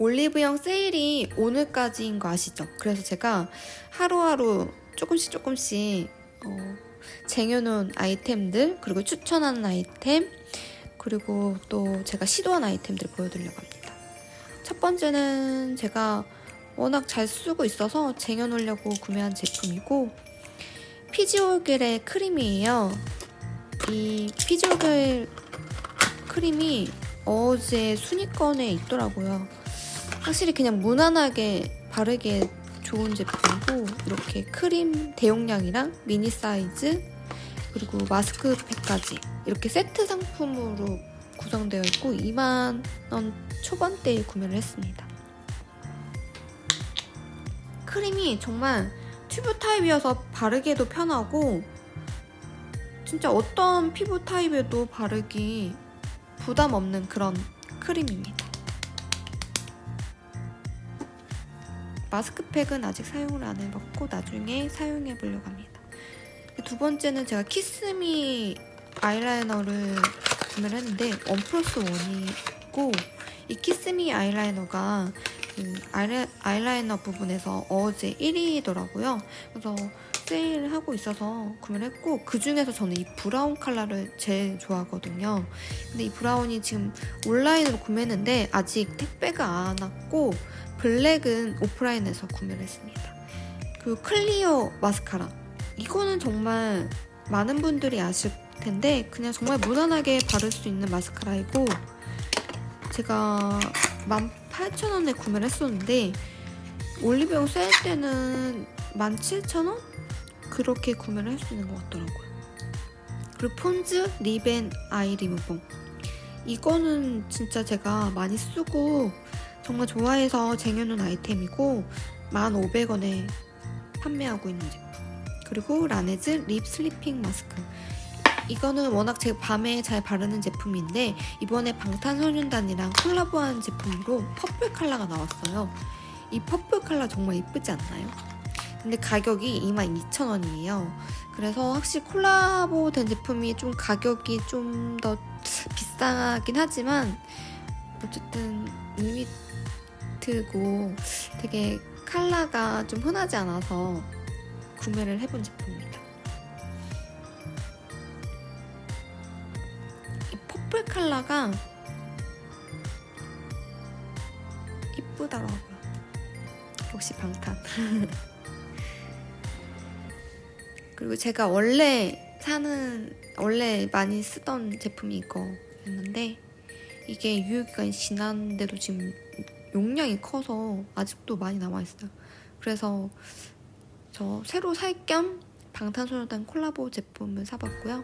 올리브영 세일이 오늘까지인 거 아시죠? 그래서 제가 하루하루 조금씩 조금씩 어, 쟁여놓은 아이템들 그리고 추천하는 아이템 그리고 또 제가 시도한 아이템들 보여드리려고 합니다. 첫 번째는 제가 워낙 잘 쓰고 있어서 쟁여놓으려고 구매한 제품이고 피지오겔의 크림이에요. 이 피지오겔 크림이 어제 순위권에 있더라고요. 확실히 그냥 무난하게 바르기에 좋은 제품이고 이렇게 크림 대용량이랑 미니 사이즈 그리고 마스크팩까지 이렇게 세트 상품으로 구성되어 있고 2만 원 초반대에 구매를 했습니다. 크림이 정말 튜브 타입이어서 바르기에도 편하고 진짜 어떤 피부 타입에도 바르기 부담 없는 그런 크림입니다. 마스크팩은 아직 사용을 안 해봤고 나중에 사용해 보려고 합니다. 두 번째는 제가 키스미 아이라이너를 구매를 했는데 원 플러스 원이고 이 키스미 아이라이너가 그 아이라, 아이라이너 부분에서 어제 1위더라고요. 그래서 세일을 하고 있어서 구매를 했고 그 중에서 저는 이 브라운 컬러를 제일 좋아하거든요. 근데 이 브라운이 지금 온라인으로 구매했는데 아직 택배가 안 왔고 블랙은 오프라인에서 구매를 했습니다. 그 클리어 마스카라 이거는 정말 많은 분들이 아실 텐데 그냥 정말 무난하게 바를 수 있는 마스카라이고 제가 18,000원에 구매를 했었는데 올리브영 세일 때는 17,000원? 그렇게 구매를 할 수 있는 것 같더라고요. 그리고 폰즈 리벤 아이 리무버 이거는 진짜 제가 많이 쓰고 정말 좋아해서 쟁여놓은 아이템이고 1,500원에 판매하고 있는 제품. 그리고 라네즈 립 슬리핑 마스크. 이거는 워낙 제가 밤에 잘 바르는 제품인데 이번에 방탄소년단이랑 콜라보한 제품으로 퍼플 컬러가 나왔어요. 이 퍼플 컬러 정말 이쁘지 않나요? 근데 가격이 22,000원이에요. 그래서 확실히 콜라보 된 제품이 좀 가격이 좀 더 비싸긴 하지만 어쨌든 리미트고 되게 컬러가 좀 흔하지 않아서 구매를 해본 제품입니다. 이 퍼플 컬러가 이쁘더라고요. 역시 방탄. 그리고 제가 원래 사는 원래 많이 쓰던 제품이 이거였는데 이게 유효기간이 지났는데도 지금 용량이 커서 아직도 많이 남아있어요. 그래서 저 새로 살 겸 방탄소년단 콜라보 제품을 사봤고요.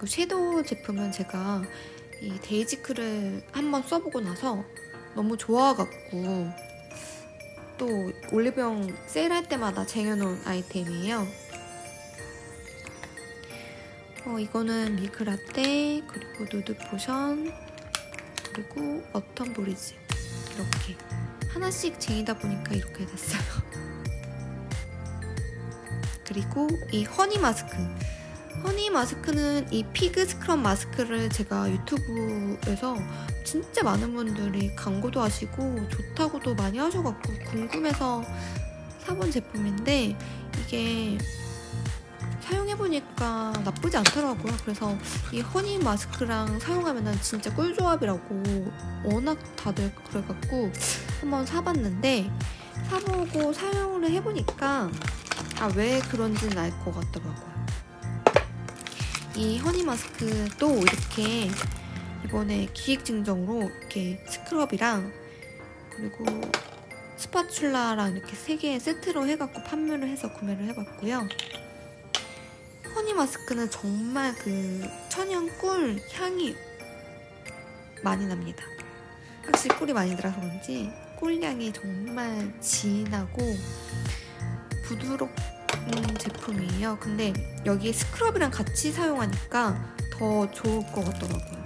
그 섀도우 제품은 제가 이 데이지크를 한번 써보고 나서 너무 좋아갖고 또 올리브영 세일할 때마다 쟁여놓은 아이템이에요. 어, 이거는 밀크라떼 그리고 누드 포션 그리고 어텀 브리즈 이렇게 하나씩 쟁이다 보니까 이렇게 됐어요. 그리고 이 허니 마스크. 허니 마스크는 이 피그 스크럽 마스크를 제가 유튜브에서 진짜 많은 분들이 광고도 하시고 좋다고도 많이 하셔갖고 궁금해서 사본 제품인데 이게 사용해보니까 나쁘지 않더라고요. 그래서 이 허니 마스크랑 사용하면 진짜 꿀조합이라고 워낙 다들 그래갖고 한번 사봤는데 사보고 사용을 해보니까 아, 왜 그런지는 알 것 같더라고요. 이 허니 마스크도 이렇게 이번에 기획 증정으로 이렇게 스크럽이랑 그리고 스파츌라랑 이렇게 세 개의 세트로 해갖고 판매를 해서 구매를 해봤고요. 허니 마스크는 정말 그 천연 꿀 향이 많이 납니다. 확실히 꿀이 많이 들어서 그런지 꿀향이 정말 진하고 부드럽은 제품이에요. 근데 여기 스크럽이랑 같이 사용하니까 더 좋을 것 같더라고요.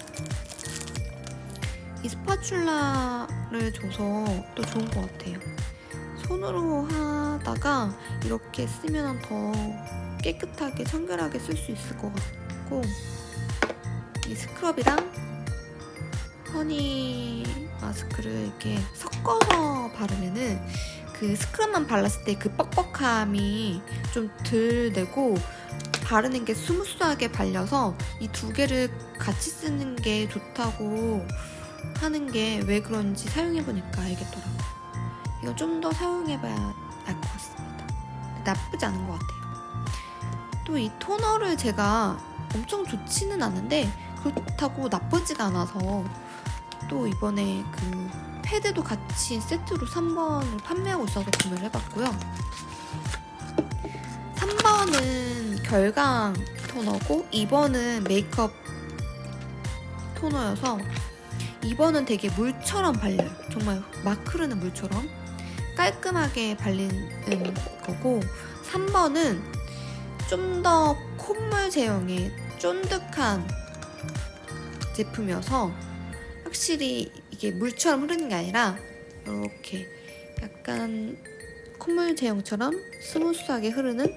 이 스파츌라를 줘서 또 좋은 것 같아요. 손으로 하다가 이렇게 쓰면 더 깨끗하게 청결하게 쓸 수 있을 것 같고 이 스크럽이랑 허니 마스크를 이렇게 섞어서 바르면은 그 스크럽만 발랐을 때 그 뻑뻑함이 좀 덜 되고 바르는 게 스무스하게 발려서 이 두 개를 같이 쓰는 게 좋다고 하는 게 왜 그런지 사용해보니까 알겠더라고요. 이거 좀 더 사용해봐야 알 것 같습니다. 나쁘지 않은 것 같아요. 또 이 토너를 제가 엄청 좋지는 않은데 그렇다고 나쁘지가 않아서 또 이번에 그 패드도 같이 세트로 3번을 판매하고 있어서 구매를 해봤고요. 3번은 결강 토너고 2번은 메이크업 토너여서 2번은 되게 물처럼 발려요. 정말 막 흐르는 물처럼 깔끔하게 발리는 거고 3번은 좀 더 콧물 제형의 쫀득한 제품이어서 확실히 이게 물처럼 흐르는 게 아니라 이렇게 약간 콧물 제형처럼 스무스하게 흐르는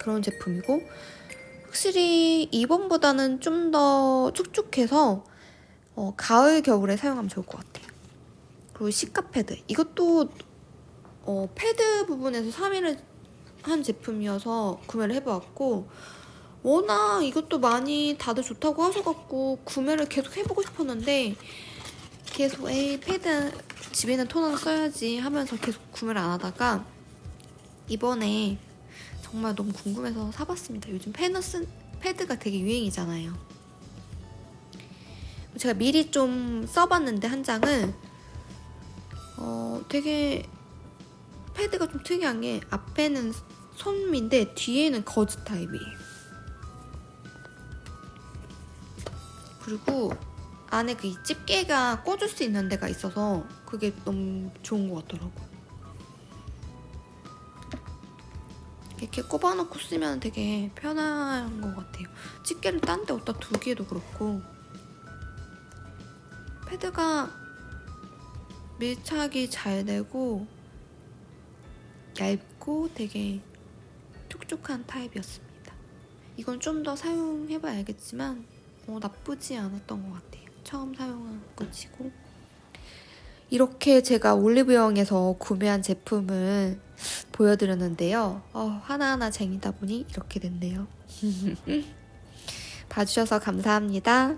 그런 제품이고 확실히 2번보다는 좀더 축축해서 어, 가을 겨울에 사용하면 좋을 것 같아요. 그리고 시카 패드 이것도 어, 패드 부분에서 3위를 한 제품이어서 구매를 해보았고 워낙 이것도 많이 다들 좋다고 하셔갖고 구매를 계속 해보고 싶었는데 계속 에이 패드 집에 있는 토너를 써야지 하면서 계속 구매를 안 하다가 이번에 정말 너무 궁금해서 사봤습니다. 요즘 패드 쓴 패드가 되게 유행이잖아요. 제가 미리 좀 써봤는데 한 장을 어 되게 패드가 좀 특이한 게 앞에는 솜인데 뒤에는 거즈 타입이에요. 그리고 안에 그 이 집게가 꽂을 수 있는 데가 있어서 그게 너무 좋은 것 같더라고요. 이렇게 꼽아놓고 쓰면 되게 편한 것 같아요. 집게를 딴 데 어디다 두기에도 그렇고 패드가 밀착이 잘 되고 얇고 되게 촉촉한 타입이었습니다. 이건 좀 더 사용해봐야 알겠지만 어, 나쁘지 않았던 것 같아요. 처음 사용한 것이고 이렇게 제가 올리브영에서 구매한 제품을 보여드렸는데요. 어, 하나하나 쟁이다 보니 이렇게 됐네요. 봐주셔서 감사합니다.